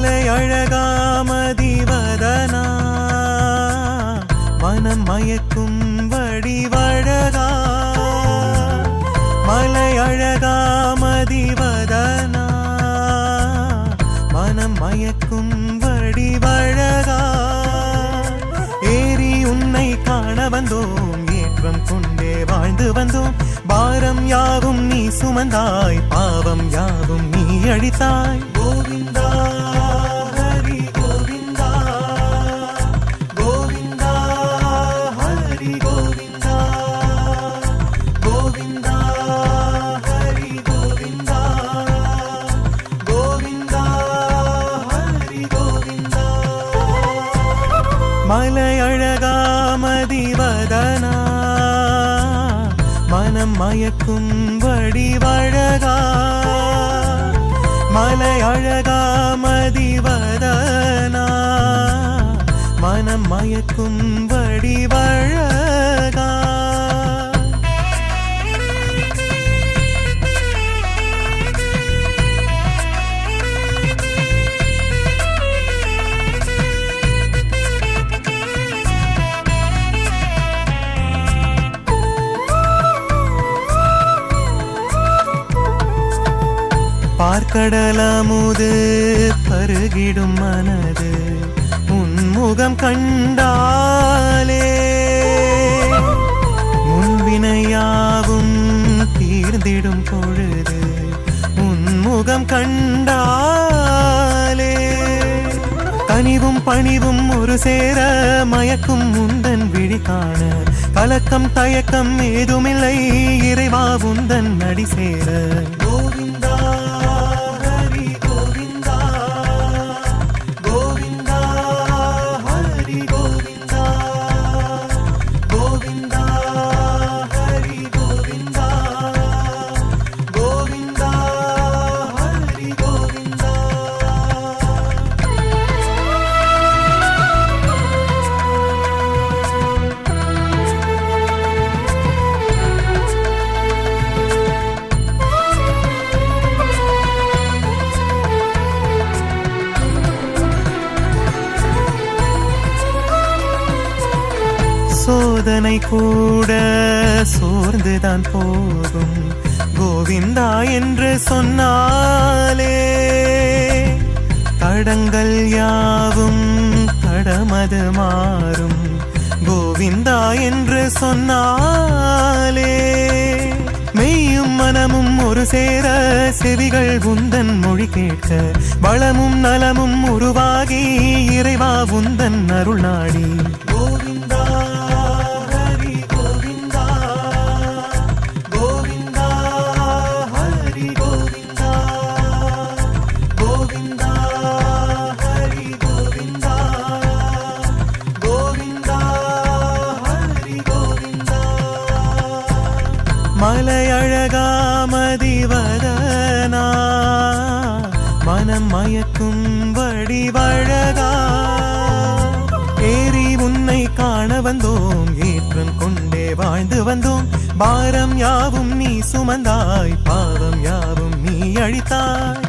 மாலை அழகாமதிவதனா? மனம் மயக்கும் வடிவழகா மலை அழகாமதிவதனா? மனம் மயக்கும் வடிவழகா ஏறி உன்னை காண வந்தோம் ஏற்றம் கொண்டே வாழ்ந்து வந்தோம். பாரம் யாவும் நீ சுமந்தாய் பாவம் யாவும் நீ அழித்தாய். கோவிந்தா மலையழகாமதிவதனா? மனம் மயக்கும் வடிவழகா? மலையழகாமதிவதனா? மனம் மயக்கும் பார்க்கடலமுது பருகிடும் மனது உன்முகம் கண்டாலே. முன்வினையாவும் தீர்ந்திடும் பொழுது உன்முகம் கண்டாலே. கனிவும் பணிவும் ஒரு சேர மயக்கும் முந்தன் விழி காண கலக்கம் தயக்கம் ஏதுமில்லை இறைவா உந்தன் நடி சேர. கோவிந்தா சோதனை கூட சோர்ந்துதான் போகும். கோவிந்தா என்று சொன்னாலே தடங்கள் யாவும் தடமது மாறும். கோவிந்தா என்று சொன்னாலே மெய்யும் மனமும் ஒரு சேர செவிகள் உந்தன் மொழி கேட்க வளமும் நலமும் உருவாகி இறைவா உந்தன் அருள் நாடி. மயக்கும் வடிவழகா ஏறி உன்னை காண வந்தோம் ஏற்றம் கொண்டே வாழ்ந்து வந்தோம். பாரம் யாவும் நீ சுமந்தாய் பாவம் யாவும் நீ அழித்தாய்.